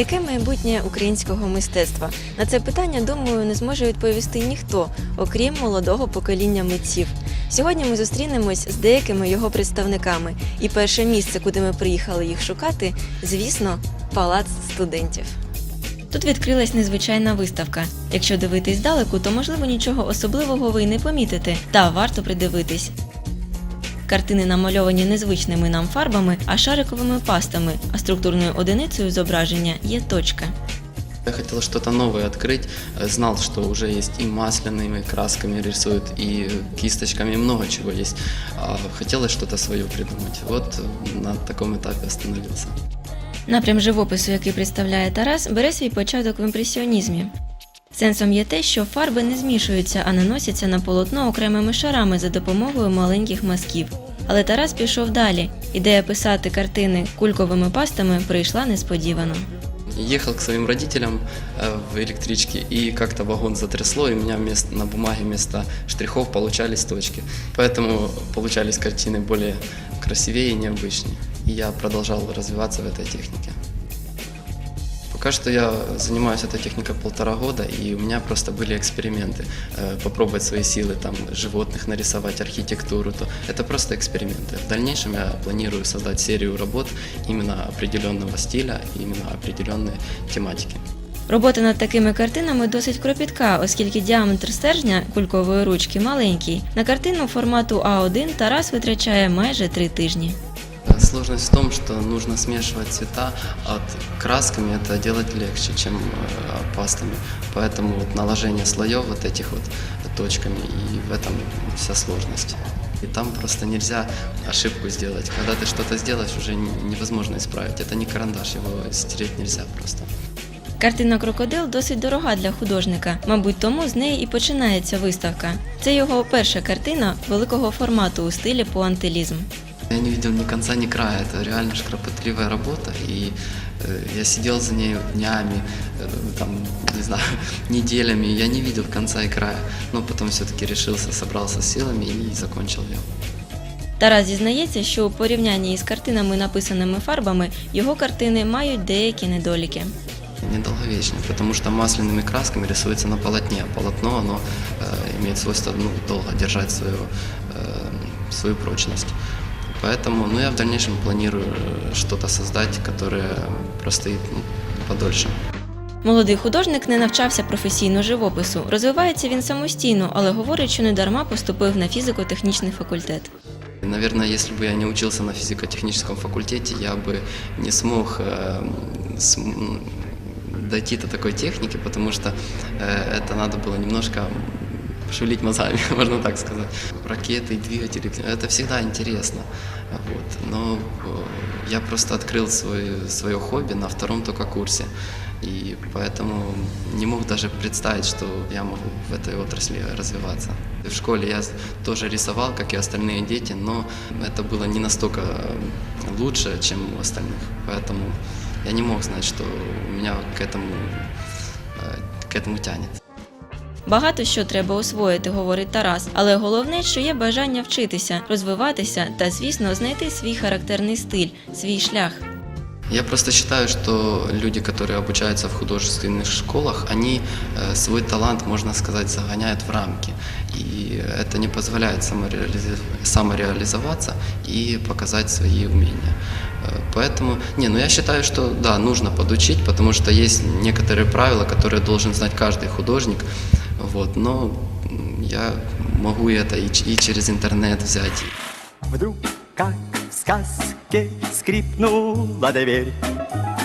Яке майбутнє українського мистецтва? На це питання, думаю, не зможе відповісти ніхто, окрім молодого покоління митців. Сьогодні ми зустрінемось з деякими його представниками, і перше місце, куди ми приїхали їх шукати, звісно, палац студентів. Тут відкрилась незвичайна виставка. Якщо дивитись здалеку, то можливо нічого особливого ви й не помітите, та варто придивитись. Картини намальовані незвичними нам фарбами, а шариковими пастами, а структурною одиницею зображення є точка. Я хотел что-то новое открыть, э, знал, что уже есть и масляными красками рисуют, и кисточками, и много чего есть. А Хотелось что-то свое придумать. Вот э, на таком этапе остановился. Напрям живопису, який представляє Тарас, бере свій початок в імпресіонізмі. Сенсом є те, що фарби не змішуються, а наносяться на полотно окремими шарами за допомогою маленьких мазків. Але Тарас пішов далі. Ідея писати картини кульковими пастами прийшла несподівано. Ехал к своим родителям э, в электричке, и как-то вагон затрясло, и у меня вместо, на бумаге вместо штрихов получались точки. Поэтому получались картины более красивее и необычнее. И я продолжал развиваться в этой технике. Пока что я занимаюсь этой техникой полтора года, и у меня просто были эксперименты. Э, Попробовать свои силы, там, животных нарисовать, архитектуру. То это просто эксперименты. В дальнейшем я планирую создать серию работ именно определенного стиля, именно определенной тематики. Робота над такими картинами досить кропітка, оскільки діаметр стержня кулькової ручки маленький. На картину формату А1 Тарас витрачає майже три тижні. Э, Сложность в том, что нужно смешивать цвета, а вот красками это делать легче, чем э, пастами. Поэтому вот наложение слоев вот этих вот точками, и в этом вся сложность. И там просто нельзя ошибку сделать. Когда ты что-то сделаешь, уже не- невозможно исправить. Это не карандаш, его стереть нельзя просто. Картина Крокодил досить дорога для художника. Мабуть, тому з неї і починається виставка. Це його перша картина великого формату у стилі пуантилізм. Я не видел ни конца, ни края. Это реально ж кропотливая работа. И э, я сидел за ней днями, э, там, не знаю, неделями. Я не видел конца и края. Но потом все-таки решился, собрался с силами и закончил ее. Тарас зізнається, що у порівнянні із картинами, написаними фарбами, його картини мають деякі недоліки. Недолговечный, потому что масляными красками рисуется на полотне. а Полотно, оно э, имеет свойство ну, долго держать свою, э, свою прочность. Поэтому ну, я в дальнейшем планирую э, что-то создать, которое простоит ну, подольше. Молодий художник не навчався професійно живопису. Розвивається він самостійно, але говорить, що недарма поступив на фізико-технічний факультет. И, Наверное, если бы я не учился на физико-техническом факультете, я бы не смог э, с- м, дойти до такой техники, потому что э, это надо было немножко шевелить мозгами, можно так сказать. Ракеты, двигатели, это всегда интересно. Вот. Но э, я просто открыл свой, свое хобби на втором только курсе. И поэтому не мог даже представить, что я могу в этой отрасли развиваться. В школе я тоже рисовал, как и остальные дети, но это было не настолько лучше, чем у остальных. Поэтому я не мог знать, что меня к этому, э, к этому тянет. Багато що треба освоїти, говорить Тарас, але головне, що є бажання вчитися, розвиватися та, звісно, знайти свій характерний стиль, свій шлях. Я просто считаю, что люди, которые обучаются в художественных школах, они э, свой талант, можно сказать, загоняют в рамки. И это не позволяет самореализ- самореализоваться и показать свои умения. Э, Поэтому, не, ну я считаю, что да, нужно подучить, потому что есть некоторые правила, которые должен знать каждый художник. Вот, но я могу это и, и через интернет взять. Вдруг, как в сказке, скрипнула дверь.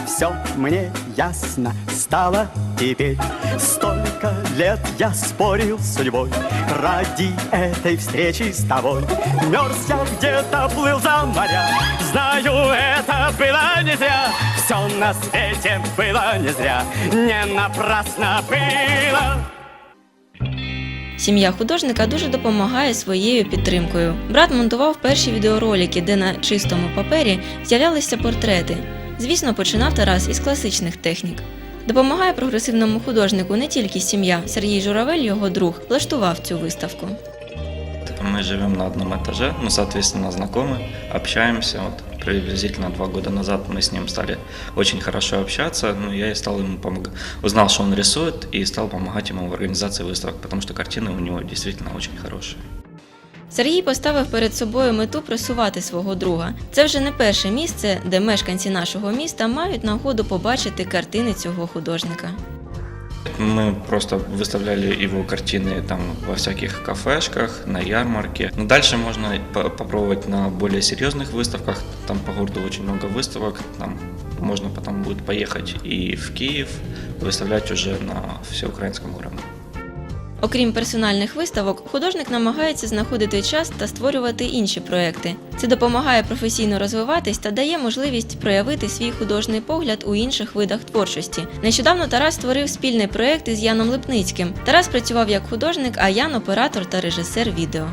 Все мне ясно стало теперь. Столько лет я спорил с судьбой Ради этой встречи с тобой. Мерз я где-то, плыл за моря. Знаю, это было не зря. Все на свете было не зря. Не напрасно было Сім'я художника дуже допомагає своєю підтримкою. Брат монтував перші відеоролики, де на чистому папері з'являлися портрети. Звісно, починав Тарас із класичних технік. Допомагає прогресивному художнику не тільки сім'я. Сергій Журавель, його друг, влаштував цю виставку. мы живем на одном этаже, ну, соответственно, знакомы, общаемся. Вот приблизительно два года назад мы с ним стали очень хорошо общаться. Ну, я и стал ему помогать. Узнал, что он рисует, и стал помогать ему в организации выставок, потому что картины у него действительно очень хорошие. Сергій поставив перед собою мету просувати свого друга. Це вже не перше місце, де мешканці нашого міста мають нагоду побачити картини цього художника. Мы просто выставляли его картины там во всяких кафешках, на ярмарке. Но дальше можно по- попробовать на более серьезных выставках. Там по городу очень много выставок. Там можно потом будет поехать и в Киев, выставлять уже на всеукраинском уровне. Окрім персональних виставок, художник намагається знаходити час та створювати інші проекти. Це допомагає професійно розвиватись та дає можливість проявити свій художній погляд у інших видах творчості. Нещодавно Тарас створив спільний проект із Яном Липницьким. Тарас працював як художник, а Ян оператор та режисер відео.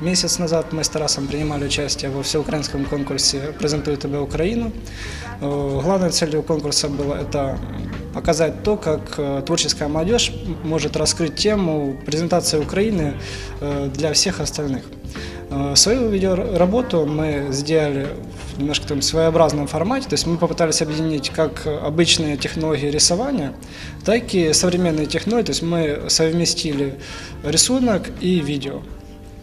Месяц назад мы с Тарасом принимали участие во всеукраинском конкурсе «Презентую тебя Украину». Э, Главной целью конкурса было это показать то, как э, творческая молодежь может раскрыть тему презентации Украины э, для всех остальных. Э, Свою видеоработу мы сделали в немножко таком своеобразном формате, то есть мы попытались объединить как обычные технологии рисования, так и современные технологии, то есть мы совместили рисунок и видео.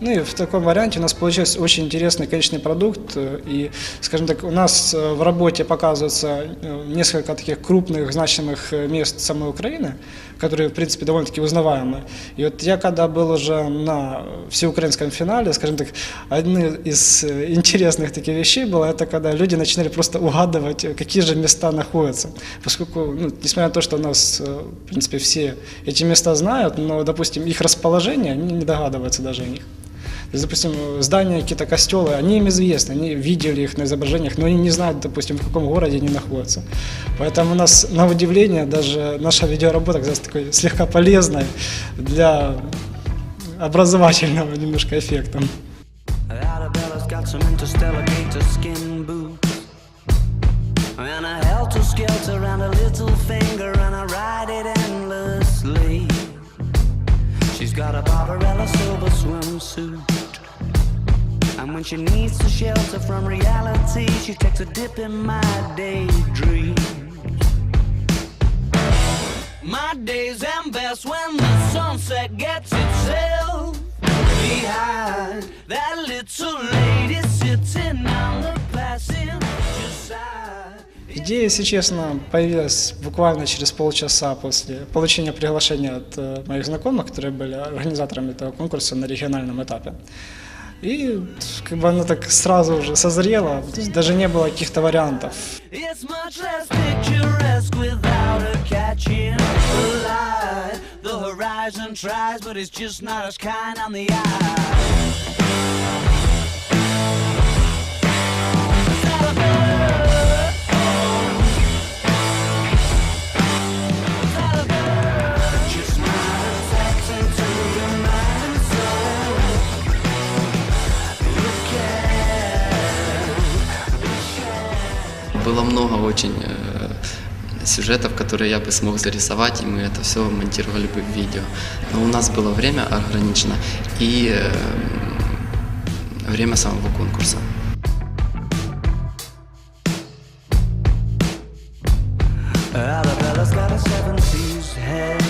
Ну и в таком варианте у нас получился очень интересный конечный продукт. И, скажем так, у нас э, в работе показывается э, несколько таких крупных, значимых э, мест самой Украины, которые, в принципе, довольно-таки узнаваемы. И вот я, когда был уже на всеукраинском финале, скажем так, одна из интересных таких вещей было, это когда люди начинали просто угадывать, какие же места находятся. Поскольку, ну, несмотря на то, что у нас, в принципе, все эти места знают, но, допустим, их расположение, они не догадываются даже о них. Допустим, здания, какие-то костелы, они им известны, они видели их на изображениях, но они не знают, допустим, в каком городе они находятся. Поэтому у нас, на удивление, даже наша видеоработа оказалась такой слегка полезной для образовательного немножко эффекта. Got a Barbarella silver swimsuit And when she needs to shelter from reality She takes a dip in my daydreams My days end best when the sunset gets itself behind that little lady sitting on the side. Идея, если честно, появилась буквально через полчаса после получения приглашения от э, моих знакомых, которые были организаторами этого конкурса на региональном этапе. И как бы оно так сразу уже созрело, то есть даже не было каких-то вариантов. Tries, but it's just not as kind on the eye. Было много очень э, сюжетов, которые я бы смог зарисовать, и мы это все монтировали бы в видео. Но у нас было время ограничено и э, время самого конкурса. Arabella's got a 70s head.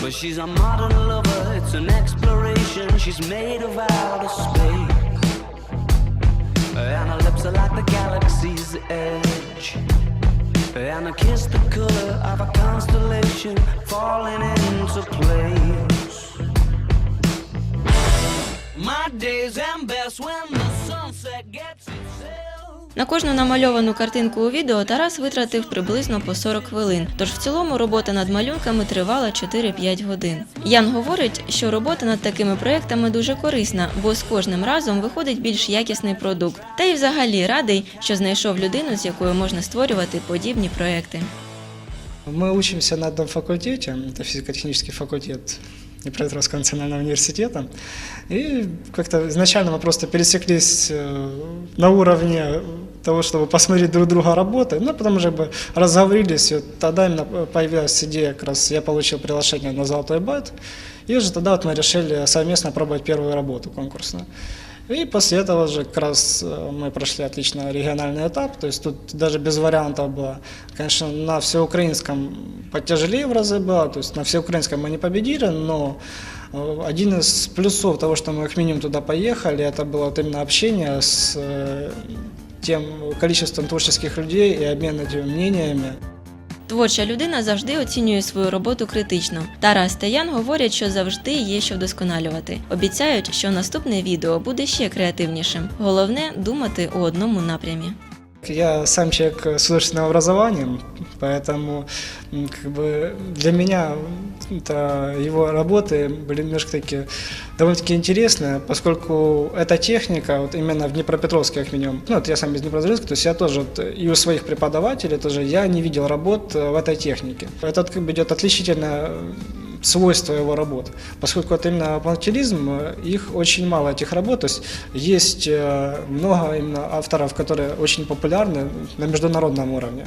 But she's a modern lover, it's an exploration. She's made of outer space. Lips are like the galaxy's edge. And her kiss the color of a constellation falling into place. My days end best when На кожну намальовану картинку у відео Тарас витратив приблизно по 40 хвилин. Тож в цілому робота над малюнками тривала 4-5 годин. Ян говорить, що робота над такими проектами дуже корисна, бо з кожним разом виходить більш якісний продукт. Та й взагалі радий, що знайшов людину, з якою можна створювати подібні проекти. Мы учимся на одном факультете, это физико-технический факультет Днепропетровского национального университета. И как-то изначально мы просто пересеклись э, на уровне того, чтобы посмотреть друг друга работы, но потом уже бы разговорились, и тогда именно появилась идея, как раз я получил приглашение на «Золотой байт», и уже тогда вот мы решили совместно пробовать первую работу конкурсную. И после этого же как раз э, мы прошли отлично региональный этап, то есть тут даже без вариантов было. Конечно, на всеукраинском потяжелее в разы было, то есть на всеукраинском мы не победили, но э, один из плюсов того, что мы как минимум туда поехали, это было вот именно общение с э, тем количеством творческих людей и обмен этими мнениями. Творча людина завжди оцінює свою роботу критично. Тарас Стеян говорять, що завжди є що вдосконалювати. Обіцяють, що наступне відео буде ще креативнішим. Головне думати у одному напрямі. Я сам человек с художественным образованием, поэтому как бы для меня это, его работы были немножко такие довольно-таки интересные, поскольку эта техника, вот именно в Днепропетровске как минимум, ну вот я сам из Днепродзержинска, то есть я тоже вот, и у своих преподавателей тоже я не видел работ э, в этой технике. Это как бы идет отличительное свойство его работ. Поскольку это именно пунктилизм, э, их очень мало, этих работ. То есть есть э, много именно авторов, которые очень популярны на международном уровне.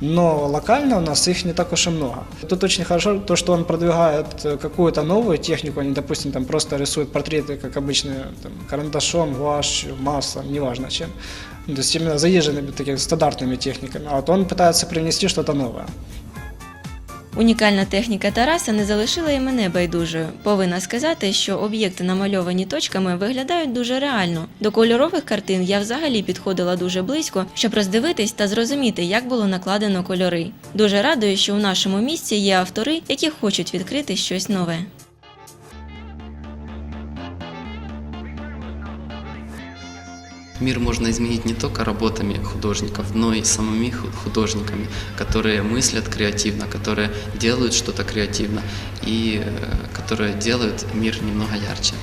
Но локально у нас их не так уж и много. Тут очень хорошо то, что он продвигает э, какую-то новую технику, они, допустим, там просто рисуют портреты, как обычно, там, карандашом, гуашью, маслом, неважно чем. То есть именно заезженными такими стандартными техниками. А вот он пытается привнести что-то новое. Унікальна техніка Тараса не залишила і мене байдужою. Повинна сказати, що об'єкти, намальовані точками, виглядають дуже реально. До кольорових картин я взагалі підходила дуже близько, щоб роздивитись та зрозуміти, як було накладено кольори. Дуже радую, що у нашому місці є автори, які хочуть відкрити щось нове. Мир можно изменить не только работами художников, но и самими ху- художниками, которые мыслят креативно, которые делают что-то креативно и э, которые делают мир немного ярче.